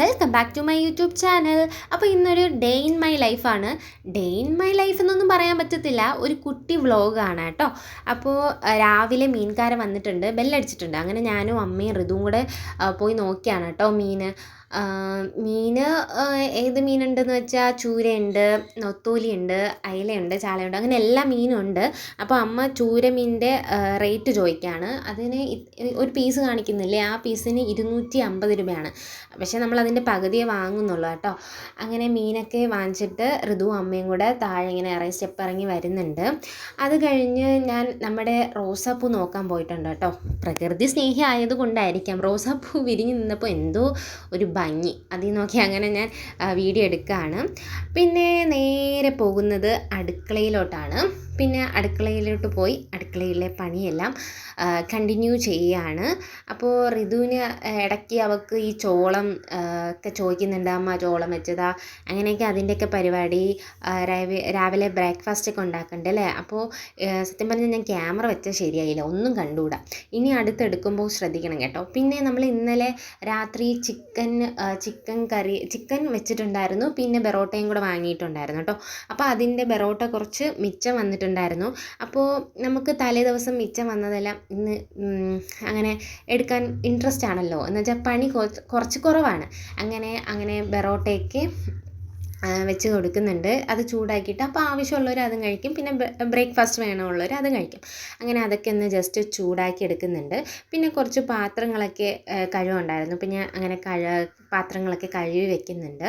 முதல் back to my YouTube channel. അപ്പോൾ ഇന്നൊരു ഡേ ഇൻ മൈ ലൈഫാണ് ഡേ ഇൻ മൈ ലൈഫ് എന്നൊന്നും പറയാൻ പറ്റത്തില്ല. ഒരു കുട്ടി വ്ളോഗാണ് കേട്ടോ. അപ്പോൾ രാവിലെ മീൻകാരൻ വന്നിട്ടുണ്ട്. ബെല്ലടിച്ചിട്ടുണ്ട്. അങ്ങനെ ഞാനും അമ്മയും ഋതുവും കൂടെ പോയി നോക്കിയാണ് കേട്ടോ മീൻ. മീൻ ഏത് മീനുണ്ടെന്ന് വെച്ചാൽ ചൂരയുണ്ട് നൊത്തോലിയുണ്ട് അയലയുണ്ട് ചാളയുണ്ട് അങ്ങനെ എല്ലാ മീനും ഉണ്ട്. അപ്പോൾ അമ്മ ചൂര മീനിന്റെ റേറ്റ് ചോദിക്കുകയാണ് അതിന് ഒരു പീസ് കാണിക്കുന്നില്ലേ? ആ പീസിന് ഇരുന്നൂറ്റി അമ്പത് രൂപയാണ്. പക്ഷേ നമ്മൾ അതിന്റെ പകുതിയെ വാങ്ങുന്നുള്ളൂ കേട്ടോ. അങ്ങനെ മീനൊക്കെ വാങ്ങിച്ചിട്ട് ഋതു അമ്മയും കൂടെ താഴെ ഇങ്ങനെ ഇറങ്ങി സ്റ്റെപ്പ് ഇറങ്ങി വരുന്നുണ്ട്. അത് കഴിഞ്ഞ് ഞാൻ നമ്മുടെ റോസാപ്പൂ നോക്കാൻ പോയിട്ടുണ്ട് കേട്ടോ. പ്രകൃതി സ്നേഹി ആയതുകൊണ്ടായിരിക്കാം റോസാപ്പൂ വിരിഞ്ഞ് നിന്നപ്പോൾ എന്തോ ഒരു ഭംഗി. അതിൽ നോക്കി അങ്ങനെ ഞാൻ വീഡിയോ എടുക്കുകയാണ് പിന്നെ നേരെ പോകുന്നത് അടുക്കളയിലോട്ടാണ്. പിന്നെ അടുക്കളയിലോട്ട് പോയി അടുക്കളയിലെ പണിയെല്ലാം കണ്ടിന്യൂ ചെയ്യുകയാണ് അപ്പോൾ ഋതുവിന് ഇടയ്ക്ക് അവൾക്ക് ഈ ചോളം ഒക്കെ ചോദിക്കുന്നുണ്ട് അമ്മ ചോളം വെച്ചതാ? അങ്ങനെയൊക്കെ അതിന്റെയൊക്കെ പരിപാടി രാവിലെ ബ്രേക്ക്ഫാസ്റ്റ് ഒക്കെ ഉണ്ടാക്കണ്ടേ അല്ലേ? അപ്പോൾ സത്യം പറഞ്ഞാൽ ഞാൻ ക്യാമറ വെച്ചാൽ ശരിയായില്ല ഒന്നും കണ്ടുകൂടാ. ഇനി അടുത്തെടുക്കുമ്പോൾ ശ്രദ്ധിക്കണം കേട്ടോ. പിന്നെ നമ്മൾ ഇന്നലെ രാത്രി ചിക്കൻ ചിക്കൻ കറി ചിക്കൻ വെച്ചിട്ടുണ്ടായിരുന്നു പിന്നെ ബെറോട്ടയും കൂടെ വാങ്ങിയിട്ടുണ്ടായിരുന്നു കേട്ടോ. അപ്പോൾ അതിന്റെ ബെറോട്ട കുറച്ച് മിച്ചം വന്നിട്ടുണ്ടായിരുന്നു അപ്പോൾ നമുക്ക് തലേ ദിവസം മിച്ചം വന്നതെല്ലാം ഇന്ന് അങ്ങനെ എടുക്കാൻ ഇൻട്രസ്റ്റ് ആണല്ലോ. എന്ന് വെച്ചാൽ പണി കുറച്ച് കുറവാണ്. അങ്ങനെ അങ്ങനെ ബെറോട്ടയ്ക്ക് വെച്ച് കൊടുക്കുന്നുണ്ട്. അത് ചൂടാക്കിയിട്ട് അപ്പോൾ ആവശ്യമുള്ളവർ അതും കഴിക്കും. പിന്നെ ബ്രേക്ക്ഫാസ്റ്റ് വേണമുള്ളവർ അതും കഴിക്കും. അങ്ങനെ അതൊക്കെ ഒന്ന് ജസ്റ്റ് ചൂടാക്കി എടുക്കുന്നുണ്ട്. പിന്നെ കുറച്ച് പാത്രങ്ങളൊക്കെ കഴുകുണ്ടായിരുന്നു. പിന്നെ അങ്ങനെ കഴ പാത്രങ്ങളൊക്കെ കഴുകി വെക്കുന്നുണ്ട്.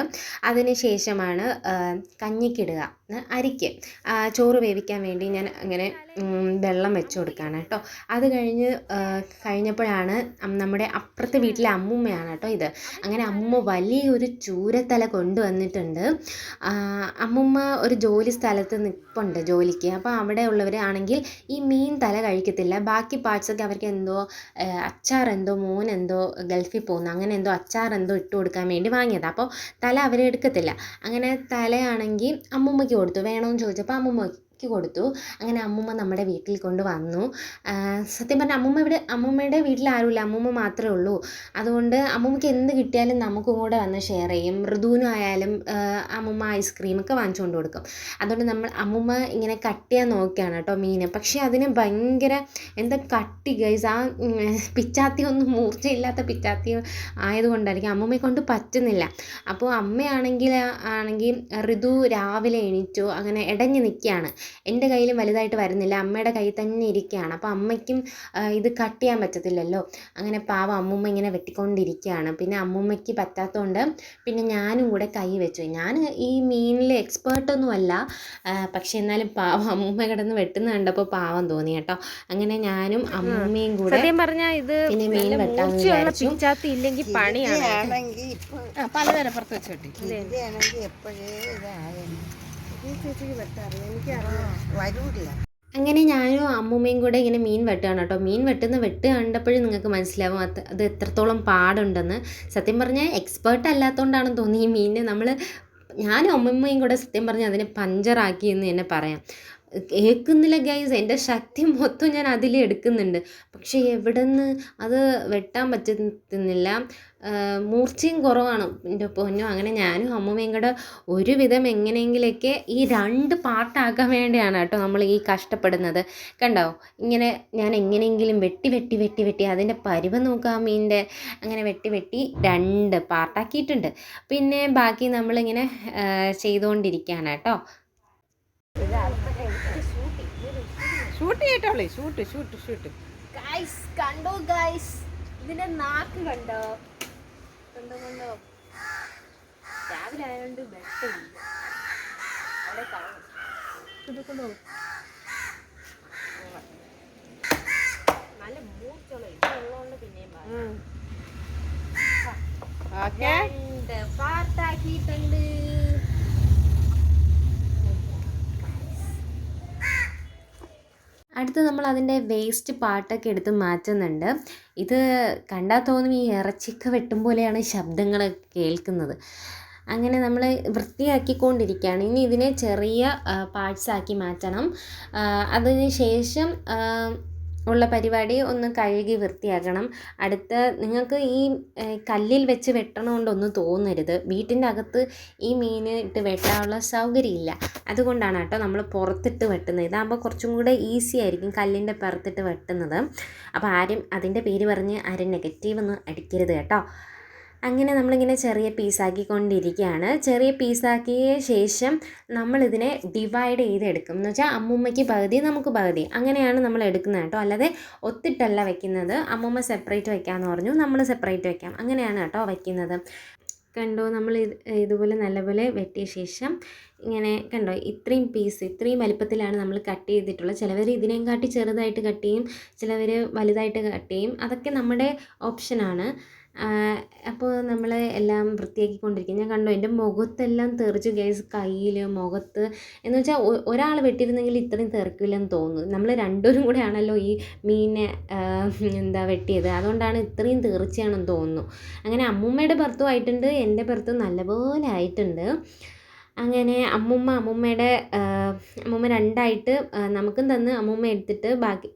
അതിന് ശേഷമാണ് ആ, കഞ്ഞിക്കിടുക അരിക്ക്. ചോറ് വേവിക്കാൻ വേണ്ടി ഞാൻ അങ്ങനെ വെള്ളം വെച്ച് കൊടുക്കുകയാണ് കേട്ടോ. അത് കഴിഞ്ഞ് കഴിഞ്ഞപ്പോഴാണ് നമ്മുടെ അപ്പുറത്തെ വീട്ടിലെ അമ്മൂമ്മയാണ് കേട്ടോ ഇത്. അങ്ങനെ അമ്മൂമ്മ വലിയൊരു ചൂരത്തല കൊണ്ടുവന്നിട്ടുണ്ട്. അമ്മൂമ്മ ഒരു ജോലി സ്ഥലത്ത് നിൽപ്പുണ്ട് ജോലിക്ക്. അപ്പോൾ അവിടെ ഉള്ളവരാണെങ്കിൽ ഈ മീൻ തല കഴിക്കത്തില്ല. ബാക്കി പാർട്സൊക്കെ അവർക്ക് എന്തോ അച്ചാർ എന്തോ മോൻ എന്തോ ഗൾഫിൽ പോകുന്നു. അങ്ങനെ എന്തോ അച്ചാർ എന്തോ കൊടുക്കാൻ വേണ്ടി വാങ്ങിയത്. അപ്പോൾ തല അവർ എടുക്കത്തില്ല. അങ്ങനെ തലയാണെങ്കിൽ അമ്മുമ്മയ്ക്ക് കൊടുത്തു. വേണമെന്ന് ചോദിച്ചപ്പോൾ അമ്മുമ്മയ്ക്ക് കൊടുത്തു. അങ്ങനെ അമ്മുമ്മ നമ്മുടെ വീട്ടിൽ കൊണ്ട് വന്നു. സത്യം പറഞ്ഞാൽ അമ്മുമ്മ ഇവിടെ അമ്മുമ്മയുടെ വീട്ടിൽ ആരുമില്ല. അമ്മുമ്മ മാത്രമേ ഉള്ളൂ. അതുകൊണ്ട് അമ്മുമ്മയ്ക്ക് എന്ത് കിട്ടിയാലും നമുക്കും കൂടെ വന്ന് ഷെയർ ചെയ്യും. മൃദുവിനായാലും അമ്മൂമ്മ ഐസ്ക്രീമൊക്കെ വാങ്ങിച്ചുകൊണ്ട് കൊടുക്കും. അതുകൊണ്ട് നമ്മൾ അമ്മുമ്മ ഇങ്ങനെ കട്ട് ചെയ്യാൻ നോക്കുകയാണ് കേട്ടോ മീൻ. പക്ഷേ അതിന് ഭയങ്കര എന്താ കട്ടി ഗൈസ് ആ പിച്ചാത്തി ഒന്നും മൂർച്ചയില്ലാത്ത പിച്ചാത്തി ആയതുകൊണ്ടായിരിക്കും അമ്മുമ്മയെ കൊണ്ട് പറ്റുന്നില്ല. അപ്പോൾ അമ്മയാണെങ്കിൽ ആണെങ്കിൽ ഋതു രാവിലെ എണീറ്റു അങ്ങനെ ഇടഞ്ഞു നിൽക്കുകയാണ്. എന്റെ കയ്യിലും വലുതായിട്ട് വരുന്നില്ല. അമ്മയുടെ കയ്യിൽ തന്നെ ഇരിക്കുകയാണ്. അപ്പോൾ അമ്മയ്ക്കും ഇത് കട്ട് ചെയ്യാൻ പറ്റത്തില്ലല്ലോ. അങ്ങനെ പാവം അമ്മുമ്മ ഇങ്ങനെ വെട്ടിക്കൊണ്ടിരിക്കുകയാണ്. പിന്നെ അമ്മുമ്മയ്ക്ക് പറ്റാത്തതുകൊണ്ട് പിന്നെ ഞാനും കൂടെ കൈ വെച്ചു. ഞാൻ ഈ മീനിൽ എക്സ്പേർട്ടൊന്നുമല്ല പക്ഷെ എന്നാലും പാവം അമ്മൂമ്മ കിടന്ന് വെട്ടുന്ന കണ്ടപ്പോൾ പാവം തോന്നി കേട്ടോ. അങ്ങനെ ഞാനും അമ്മൂമ്മയും കൂടെ സത്യം പറഞ്ഞാൽ ഇത് പിന്നെ മീൻ വെട്ടാൻ വെട്ടാന്ന് വിചാരിച്ചു. ഇല്ലെങ്കിൽ പണിയാണ്. പലതരം പുറത്ത് വെച്ചോട്ടെ ഇതിയാണെങ്കിൽ എപ്പോഴേ ഇതായിരുന്നു എനിക്കറിയാം വരൂല അങ്ങനെ ഞാനും അമ്മൂമ്മയും കൂടെ ഇങ്ങനെ മീൻ വെട്ടുകയാണ് കേട്ടോ. മീൻ വെട്ടുന്ന വെട്ട് കണ്ടപ്പോഴും നിങ്ങൾക്ക് മനസ്സിലാവും അത് അത് എത്രത്തോളം പാടുണ്ടെന്ന്. സത്യം പറഞ്ഞാൽ എക്സ്പേർട്ട് അല്ലാത്തതുകൊണ്ടാണെന്ന് തോന്നി ഈ മീനിന്. നമ്മൾ ഞാനും അമ്മമ്മയും കൂടെ സത്യം പറഞ്ഞാൽ അതിനെ പഞ്ചറാക്കി എന്ന് തന്നെ പറയാം. കേൾക്കുന്നില്ല ഗൈസ് എന്റെ ശക്തി മൊത്തം ഞാൻ അതിൽ എടുക്കുന്നുണ്ട്. പക്ഷേ എവിടെ നിന്ന് അത് വെട്ടാൻ പറ്റുന്നില്ല. മൂർച്ചയും കുറവാണ്. എന്റെ പൊന്നും അങ്ങനെ ഞാനും അമ്മമ്മയും കൂടെ ഒരുവിധം എങ്ങനെയെങ്കിലൊക്കെ ഈ രണ്ട് പാർട്ടാക്കാൻ വേണ്ടിയാണ് കേട്ടോ നമ്മൾ ഈ കഷ്ടപ്പെടുന്നത്. കണ്ടോ? ഇങ്ങനെ ഞാൻ എങ്ങനെയെങ്കിലും വെട്ടി വെട്ടി വെട്ടി വെട്ടി അതിന്റെ പരുവ നോക്കാൻ മീന്റെ അങ്ങനെ വെട്ടി വെട്ടി രണ്ട് പാർട്ടാക്കിയിട്ടുണ്ട് പിന്നെ ബാക്കി നമ്മളിങ്ങനെ ചെയ്തുകൊണ്ടിരിക്കുകയാണ് കേട്ടോ. ഷൂട്ട് ചെയ്യട്ടോളെ ഷൂട്ട് ഷൂട്ട് ഷൂട്ട്. ഗൈസ് കണ്ടോ ഗൈസ് ഇതിന്റെ നാക്ക് കണ്ടോ? കണ്ടോ കണ്ടോ? രാവിലെ ആയതുകൊണ്ട് വെട്ടമില്ല അവിടെ കാണും നല്ല മൂർച്ചുള്ള ഇതുള്ളതുകൊണ്ട് പിന്നെയും പറയാം. ഓക്കെ രണ്ട് പാർട്ടാക്കിയിട്ടുണ്ട് അടുത്ത് നമ്മൾ അതിന്റെ വേസ്റ്റ് പാർട്ടൊക്കെ എടുത്ത് മാറ്റുന്നുണ്ട്. ഇത് കണ്ടാൽ തോന്നും ഈ ഇറച്ചിക്ക് വെട്ടും പോലെയാണ് ശബ്ദങ്ങൾ കേൾക്കുന്നത്. അങ്ങനെ നമ്മൾ വൃത്തിയാക്കിക്കൊണ്ടിരിക്കുകയാണ്. ഇനി ഇതിനെ ചെറിയ പാർട്സ് ആക്കി മാറ്റണം. അതിന് ശേഷം ഉള്ള പരിപാടി ഒന്ന് കഴുകി വൃത്തിയാക്കണം. അടുത്ത നിങ്ങൾക്ക് ഈ കല്ലിൽ വെച്ച് വെട്ടണമെന്നൊന്നും തോന്നരുത്. വീട്ടിന്റെ അകത്ത് ഈ മീൻ ഇട്ട് വെട്ടാനുള്ള സൗകര്യമില്ല. അതുകൊണ്ടാണ് കേട്ടോ നമ്മൾ പുറത്തിട്ട് വെട്ടുന്നത്. ഇതാകുമ്പോൾ കുറച്ചും കൂടെ ഈസി ആയിരിക്കും കല്ലിന്റെ പുറത്തിട്ട് വെട്ടുന്നത്. അപ്പോൾ ആരും അതിന്റെ പേര് പറഞ്ഞ് ആരും നെഗറ്റീവ് ഒന്നും അടിക്കരുത് കേട്ടോ. അങ്ങനെ നമ്മളിങ്ങനെ ചെറിയ പീസാക്കിക്കൊണ്ടിരിക്കുകയാണ്. ചെറിയ പീസാക്കിയ ശേഷം നമ്മളിതിനെ ഡിവൈഡ് ചെയ്തെടുക്കും. എന്ന് വെച്ചാൽ അമ്മൂമ്മയ്ക്ക് പകുതി നമുക്ക് പകുതി. അങ്ങനെയാണ് നമ്മൾ എടുക്കുന്നത് കേട്ടോ. അല്ലാതെ ഒത്തിട്ടല്ല വെക്കുന്നത്. അമ്മൂമ്മ സെപ്പറേറ്റ് വെക്കാമെന്ന് പറഞ്ഞു. നമ്മൾ സെപ്പറേറ്റ് വെക്കാം. അങ്ങനെയാണ് കേട്ടോ വയ്ക്കുന്നത് കണ്ടോ? നമ്മൾ ഇതുപോലെ നല്ലപോലെ വെട്ടിയ ശേഷം ഇങ്ങനെ കണ്ടോ? ഇത്രയും പീസ് ഇത്രയും വലിപ്പത്തിലാണ് നമ്മൾ കട്ട് ചെയ്തിട്ടുള്ളത്. ചിലവർ ഇതിനേയും കാട്ടി ചെറുതായിട്ട് കട്ട് ചെയ്യും. ചിലവർ വലുതായിട്ട് കട്ട് ചെയ്യും. അതൊക്കെ നമ്മുടെ ഓപ്ഷനാണ് അപ്പോൾ നമ്മൾ എല്ലാം വൃത്തിയാക്കി വൃത്തിയാക്കിക്കൊണ്ടിരിക്കും ഞാൻ കണ്ടു എന്റെ മുഖത്തെല്ലാം തെറിച്ചു ഗൈസ് കയ്യിൽ മുഖത്ത്. എന്ന് വെച്ചാൽ ഒരാൾ വെട്ടിയിരുന്നെങ്കിൽ ഇത്രയും തെറിക്കില്ലെന്ന് തോന്നുന്നു. നമ്മൾ രണ്ടുപേരും കൂടെ ആണല്ലോ ഈ മീനെ എന്താ വെട്ടിയത്. അതുകൊണ്ടാണ് ഇത്രയും തെറിച്ചാണെന്ന് തോന്നുന്നു. അങ്ങനെ അമ്മൂമ്മയുടെ ബർത്തും ആയിട്ടുണ്ട് എന്റെ ബർത്തും നല്ലപോലെ ആയിട്ടുണ്ട്. അങ്ങനെ അമ്മുമ്മ അമ്മുമ്മയുടെ അമ്മുമ്മ രണ്ടായിട്ട് നമുക്കും തന്ന് അമ്മുമ്മ എടുത്തിട്ട് ബാക്കി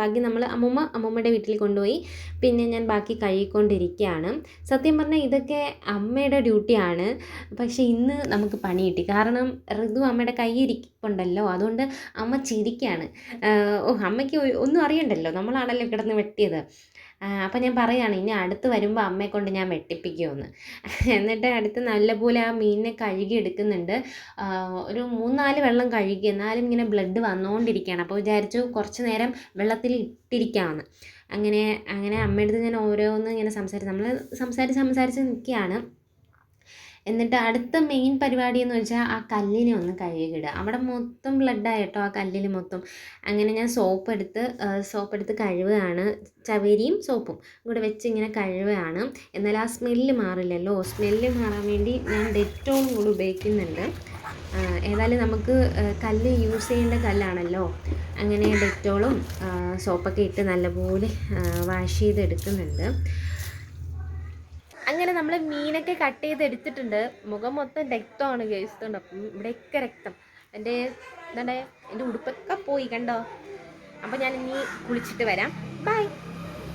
ബാക്കി നമ്മൾ അമ്മുമ്മ അമ്മുമ്മയുടെ വീട്ടിൽ കൊണ്ടുപോയി പിന്നെ ഞാൻ ബാക്കി കഴുകിക്കൊണ്ടിരിക്കുകയാണ്. സത്യം പറഞ്ഞാൽ ഇതൊക്കെ അമ്മയുടെ ഡ്യൂട്ടിയാണ്. പക്ഷേ ഇന്ന് നമുക്ക് പണി കിട്ടി. കാരണം ഋതു അമ്മയുടെ കൈ ഇരിപ്പുണ്ടല്ലോ. അതുകൊണ്ട് അമ്മ ചിരിക്കുകയാണ്. ഓ അമ്മയ്ക്ക് ഒന്നും അറിയണ്ടല്ലോ. നമ്മളാണല്ലോ കിടന്ന് വെട്ടിയത്. അപ്പം ഞാൻ പറയുകയാണ് ഇനി അടുത്ത് വരുമ്പോൾ അമ്മയെ കൊണ്ട് ഞാൻ വെട്ടിപ്പിക്കുമെന്ന്. എന്നിട്ട് അടുത്ത് നല്ലപോലെ ആ മീനിനെ കഴുകി എടുക്കുന്നുണ്ട്. ഒരു മൂന്നാൽ വെള്ളം കഴുകി എന്നാലും ഇങ്ങനെ ബ്ലഡ് വന്നുകൊണ്ടിരിക്കുകയാണ് അപ്പോൾ വിചാരിച്ചു കുറച്ച് നേരം വെള്ളത്തിൽ ഇട്ടിരിക്കാമെന്ന് അങ്ങനെ അങ്ങനെ അമ്മയുടെ അടുത്ത് ഞാൻ ഓരോന്ന് ഇങ്ങനെ സംസാരിച്ച് നമ്മൾ സംസാരിച്ച് സംസാരിച്ച് നിൽക്കുകയാണ്. എന്നിട്ട് അടുത്ത മെയിൻ പരിപാടി എന്ന് വെച്ചാൽ ആ കല്ലിനെ ഒന്ന് കഴുകിടുക അവിടെ മൊത്തം ബ്ലഡായിട്ടോ ആ കല്ലിൽ മൊത്തം. അങ്ങനെ ഞാൻ സോപ്പ് എടുത്ത് സോപ്പ് എടുത്ത് കഴുകുകയാണ്. ചവേരിയും സോപ്പും കൂടെ വെച്ച് ഇങ്ങനെ കഴുകുകയാണ്. എന്നാൽ ആ സ്മെല്ല് മാറില്ലല്ലോ. സ്മെല്ല് മാറാൻ വേണ്ടി ഞാൻ ഡെറ്റോളും കൂടി ഉപയോഗിക്കുന്നുണ്ട്. ഏതായാലും നമുക്ക് കല്ല് യൂസ് ചെയ്യേണ്ട കല്ലാണല്ലോ. അങ്ങനെ ഡെറ്റോളും സോപ്പൊക്കെ ഇട്ട് നല്ലപോലെ വാഷ് ചെയ്തെടുക്കുന്നുണ്ട്. നമ്മൾ മീനൊക്കെ കട്ട് ചെയ്ത് എടുത്തിട്ടുണ്ട് മുഖം മൊത്തം രക്തമാണ് കഴിച്ചിട്ടുണ്ട് അപ്പം ഇവിടെയൊക്കെ രക്തം. എന്റെ എന്താണ്ടേ എന്റെ ഉടുപ്പൊക്കെ പോയി കണ്ടോ? അപ്പോൾ ഞാൻ ഇനി കുളിച്ചിട്ട് വരാം. ബൈ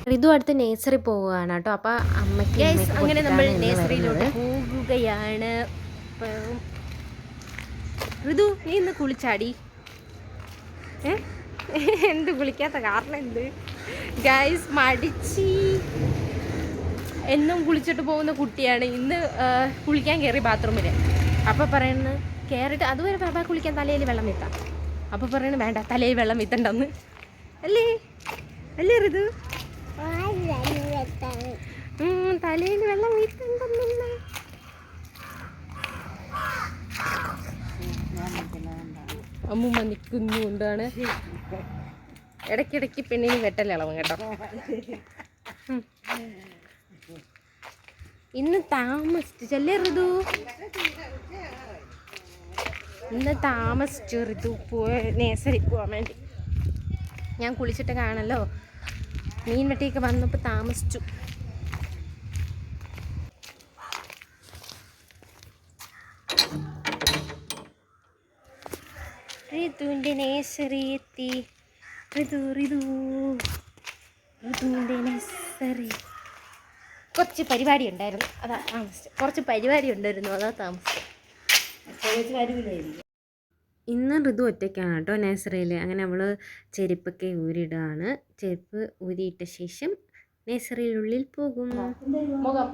ഋതു അടുത്ത് നേഴ്സറി പോവുകയാണ് കേട്ടോ. അപ്പോൾ അമ്മയ്ക്ക് അങ്ങനെ നമ്മൾ നേഴ്സറിയിലോട്ട് പോകുകയാണ് ഋതു നീ ഇന്ന് കുളിച്ചാടി? ഏ? എന്ത് കുളിക്കാത്ത കാരണം എന്ത് ഗൈസ് മടിച്ചി. എന്നും കുളിച്ചിട്ട് പോകുന്ന കുട്ടിയാണ്. ഇന്ന് കുളിക്കാൻ കയറി ബാത്റൂമിൽ അപ്പോൾ പറയുന്നത് കയറിയിട്ട് അതുവരെ ബാബാ കുളിക്കാൻ തലയിൽ വെള്ളം വീത്താം അപ്പോൾ പറയുന്നത് വേണ്ട തലയിൽ വെള്ളം വീത്തണ്ടെന്ന് അല്ലേ? അല്ലേ ഋതു തലയിൽ വെള്ളം വീത്തണ്ടെന്നുള്ള അമ്മൂമ്മ നിൽക്കുന്നുകൊണ്ടാണ് ഇടയ്ക്കിടയ്ക്ക് പെണ്ണിന് വെട്ടലിളവും കേട്ടോ. ഇന്ന് താമസിച്ചല്ലേ ഋതു ഇന്ന് താമസിച്ചു ഋതു നേഴ്സറി പോകാൻ വേണ്ടി. ഞാൻ കുളിച്ചിട്ട് കാണല്ലോ. മീൻ വെട്ടിയൊക്കെ വന്നപ്പോൾ താമസിച്ചു. ഋതുവിന്റെ നേഴ്സറി എത്തി. ഋതു ഋതു ഋതുവിന്റെ നേഴ്സറി കുറച്ച് പരിപാടി ഉണ്ടായിരുന്നു. അതാ താമസിച്ചു കുറച്ച് പരിപാടി ഉണ്ടായിരുന്നു. അതാ താമസിച്ചു ഇന്ന് ഋതു ഒറ്റയ്ക്കാണ് കേട്ടോ നേഴ്സറിയിൽ അങ്ങനെ അവൾ ചെരുപ്പൊക്കെ ഊരിടുകയാണ് ചെരുപ്പ് ഊരിയിട്ട ശേഷം നേഴ്സറിയിലുള്ളിൽ പോകും. മുഖം.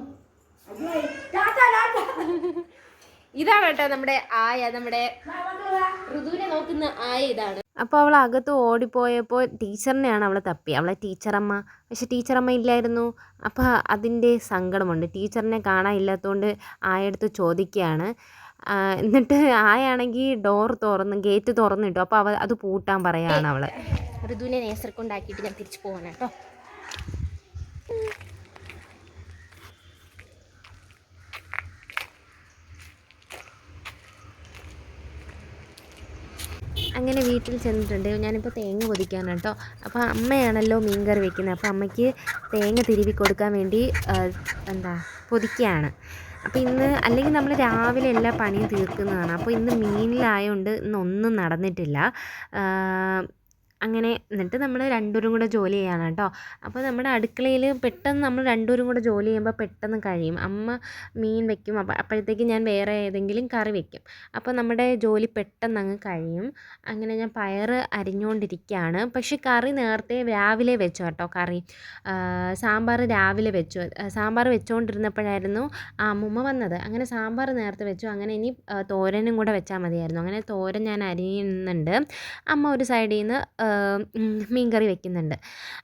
ഇതാണ് കേട്ടോ നമ്മുടെ ആയ നമ്മുടെ ഋതുവിനെ നോക്കുന്ന ആയ ഇതാണ്. അപ്പോൾ അവൾ അകത്ത് ഓടിപ്പോയപ്പോൾ ടീച്ചറിനെയാണ് അവളെ തപ്പി. അവളെ ടീച്ചറമ്മ പക്ഷെ ടീച്ചറമ്മ ഇല്ലായിരുന്നു. അപ്പോൾ അതിന്റെ സങ്കടമുണ്ട്. ടീച്ചറിനെ കാണാനില്ലാത്തതുകൊണ്ട് ആയടുത്ത് ചോദിക്കുകയാണ്. എന്നിട്ട് ആയാണെങ്കിൽ ഡോർ തുറന്ന് ഗേറ്റ് തുറന്നിട്ടു അപ്പോൾ അവ അത് പൂട്ടാൻ പറയാണ് അവൾ. ഋതുവിനെ നേസർ കൊണ്ടാക്കിയിട്ട് ഞാൻ തിരിച്ചു പോവാണ് കേട്ടോ. അങ്ങനെ വീട്ടിൽ ചെന്നിട്ടുണ്ട്. ഞാനിപ്പോൾ തേങ്ങ പൊതിക്കാനാണ് കേട്ടോ. അപ്പോൾ അമ്മയാണല്ലോ മീൻ കറി വെക്കുന്നത്. അപ്പോൾ അമ്മയ്ക്ക് തേങ്ങ തിരുവി കൊടുക്കാൻ വേണ്ടി എന്താ പൊതിക്കുകയാണ്. അപ്പോൾ ഇന്ന് അല്ലെങ്കിൽ നമ്മൾ രാവിലെ എല്ലാ പണിയും തീർക്കുന്നതാണ്. അപ്പോൾ ഇന്ന് മീനിലായതുകൊണ്ട് ഇന്നൊന്നും നടന്നിട്ടില്ല. അങ്ങനെ എന്നിട്ട് നമ്മൾ രണ്ടുപേരും കൂടെ ജോലി ചെയ്യാണ് കേട്ടോ. അപ്പോൾ നമ്മുടെ അടുക്കളയിൽ പെട്ടെന്ന് നമ്മൾ രണ്ടുപേരും കൂടെ ജോലി ചെയ്യുമ്പോൾ പെട്ടെന്ന് കഴിയും. അമ്മ മീൻ വെക്കും. അപ്പോൾ അപ്പോഴത്തേക്ക് ഞാൻ വേറെ ഏതെങ്കിലും കറി വെക്കും. അപ്പോൾ നമ്മുടെ ജോലി പെട്ടെന്ന് അങ്ങ് കഴിയും. അങ്ങനെ ഞാൻ പയർ അരിഞ്ഞുകൊണ്ടിരിക്കുകയാണ് പക്ഷേ കറി നേരത്തെ രാവിലെ വെച്ചു കേട്ടോ കറി. സാമ്പാർ രാവിലെ വെച്ചു. സാമ്പാർ വെച്ചുകൊണ്ടിരുന്നപ്പോഴായിരുന്നു ആ അമ്മുമ്മ വന്നത്. അങ്ങനെ സാമ്പാർ നേരത്തെ വെച്ചു. അങ്ങനെ ഇനി തോരനും കൂടെ വെച്ചാൽ മതിയായിരുന്നു. അങ്ങനെ തോരൻ ഞാൻ അരിയുന്നുണ്ട്. അമ്മ ഒരു സൈഡിൽ നിന്ന് മീൻ കറി വെക്കുന്നുണ്ട്.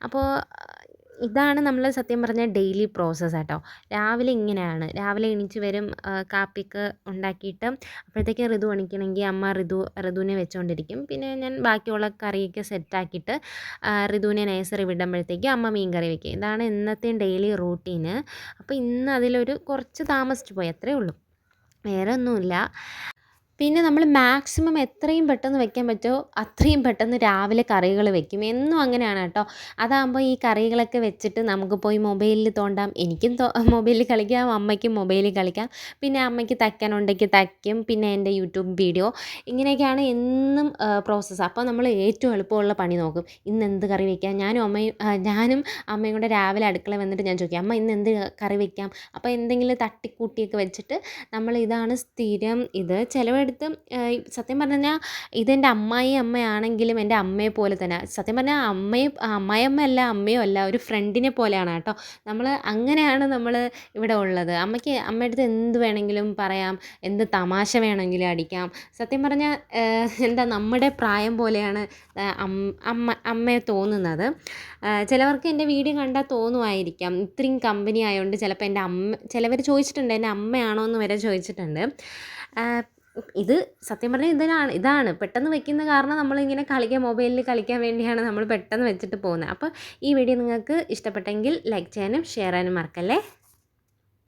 അപ്പോൾ ഇതാണ് നമ്മൾ സത്യം പറഞ്ഞാൽ ഡെയിലി പ്രോസസ്സ് കേട്ടോ. രാവിലെ ഇങ്ങനെയാണ്. രാവിലെ എണീച്ച് വരും കാപ്പിക്ക് ഉണ്ടാക്കിയിട്ട് അപ്പോഴത്തേക്കും ഋതു എണീക്കണമെങ്കിൽ അമ്മ ഋതു ഋതുവിനെ വെച്ചുകൊണ്ടിരിക്കും പിന്നെ ഞാൻ ബാക്കിയുള്ള കറിയൊക്കെ സെറ്റാക്കിയിട്ട് ഋതുവിനെ നഴ്സറി വിടുമ്പോഴത്തേക്കും അമ്മ മീൻ കറി വെക്കും. ഇതാണ് ഇന്നത്തെയും ഡെയിലി റൂട്ടീന്. അപ്പോൾ ഇന്ന് അതിലൊരു കുറച്ച് താമസിച്ചു പോയി അത്രേ ഉള്ളൂ. വേറെ ഒന്നുമില്ല പിന്നെ നമ്മൾ മാക്സിമം എത്രയും പെട്ടെന്ന് വെക്കാൻ പറ്റുമോ അത്രയും പെട്ടെന്ന് രാവിലെ കറികൾ വെക്കും. എന്നും അങ്ങനെയാണ് കേട്ടോ. അതാകുമ്പോൾ ഈ കറികളൊക്കെ വെച്ചിട്ട് നമുക്ക് പോയി മൊബൈലിൽ തോണ്ടാം. എനിക്കും മൊബൈലിൽ കളിക്കാം അമ്മയ്ക്കും മൊബൈലിൽ കളിക്കാം. പിന്നെ അമ്മയ്ക്ക് തയ്ക്കാനുണ്ടെങ്കിൽ തയ്ക്കും. പിന്നെ എന്റെ യൂട്യൂബ് വീഡിയോ ഇങ്ങനെയൊക്കെയാണ് എന്നും പ്രോസസ്സ് അപ്പോൾ നമ്മൾ ഏറ്റവും എളുപ്പമുള്ള പണി നോക്കും. ഇന്ന് എന്ത് കറി വെക്കാം? ഞാനും അമ്മയും ഞാനും അമ്മയും കൂടെ രാവിലെ അടുക്കള വന്നിട്ട് ഞാൻ ചോദിക്കാം അമ്മ ഇന്ന് എന്ത് കറി വെക്കാം? അപ്പോൾ എന്തെങ്കിലും തട്ടിക്കൂട്ടിയൊക്കെ വെച്ചിട്ട് നമ്മൾ ഇതാണ് സ്ഥിരം ഇത്. ചിലവെടുത്ത് ഈ സത്യം പറഞ്ഞാൽ ഇതെന്റെ അമ്മായി അമ്മയാണെങ്കിലും എന്റെ അമ്മയെ പോലെ തന്നെ. സത്യം പറഞ്ഞാൽ അമ്മയെ അമ്മായിയമ്മ അല്ല അമ്മയോ അല്ല ഒരു ഫ്രണ്ടിനെ പോലെയാണ് കേട്ടോ. നമ്മൾ അങ്ങനെയാണ് നമ്മൾ ഇവിടെ ഉള്ളത്. അമ്മയ്ക്ക് അമ്മയുടെ അടുത്ത് എന്ത് വേണമെങ്കിലും പറയാം എന്ത് തമാശ വേണമെങ്കിലും അടിക്കാം. സത്യം പറഞ്ഞാൽ എന്താ നമ്മുടെ പ്രായം പോലെയാണ് അമ്മ അമ്മയെ തോന്നുന്നത്. ചിലവർക്ക് എന്റെ വീഡിയോ കണ്ടാൽ തോന്നുമായിരിക്കാം. ഇത്രയും കമ്പനി ആയതുകൊണ്ട് ചിലപ്പോൾ എന്റെ അമ്മ ചിലവർ ചോദിച്ചിട്ടുണ്ട് എന്റെ അമ്മയാണോ എന്ന് വരെ ചോദിച്ചിട്ടുണ്ട്. ഇത് സത്യം പറഞ്ഞാൽ ഇതിനാണ് ഇതാണ്. പെട്ടെന്ന് വെക്കുന്ന കാരണം നമ്മളിങ്ങനെ കളിക്കാൻ മൊബൈലിൽ കളിക്കാൻ വേണ്ടിയാണ് നമ്മൾ പെട്ടെന്ന് വെച്ചിട്ട് പോകുന്നത്. അപ്പോൾ ഈ വീഡിയോ നിങ്ങൾക്ക് ഇഷ്ടപ്പെട്ടെങ്കിൽ ലൈക്ക് ചെയ്യാനും ഷെയർ ചെയ്യാനും മറക്കല്ലേ?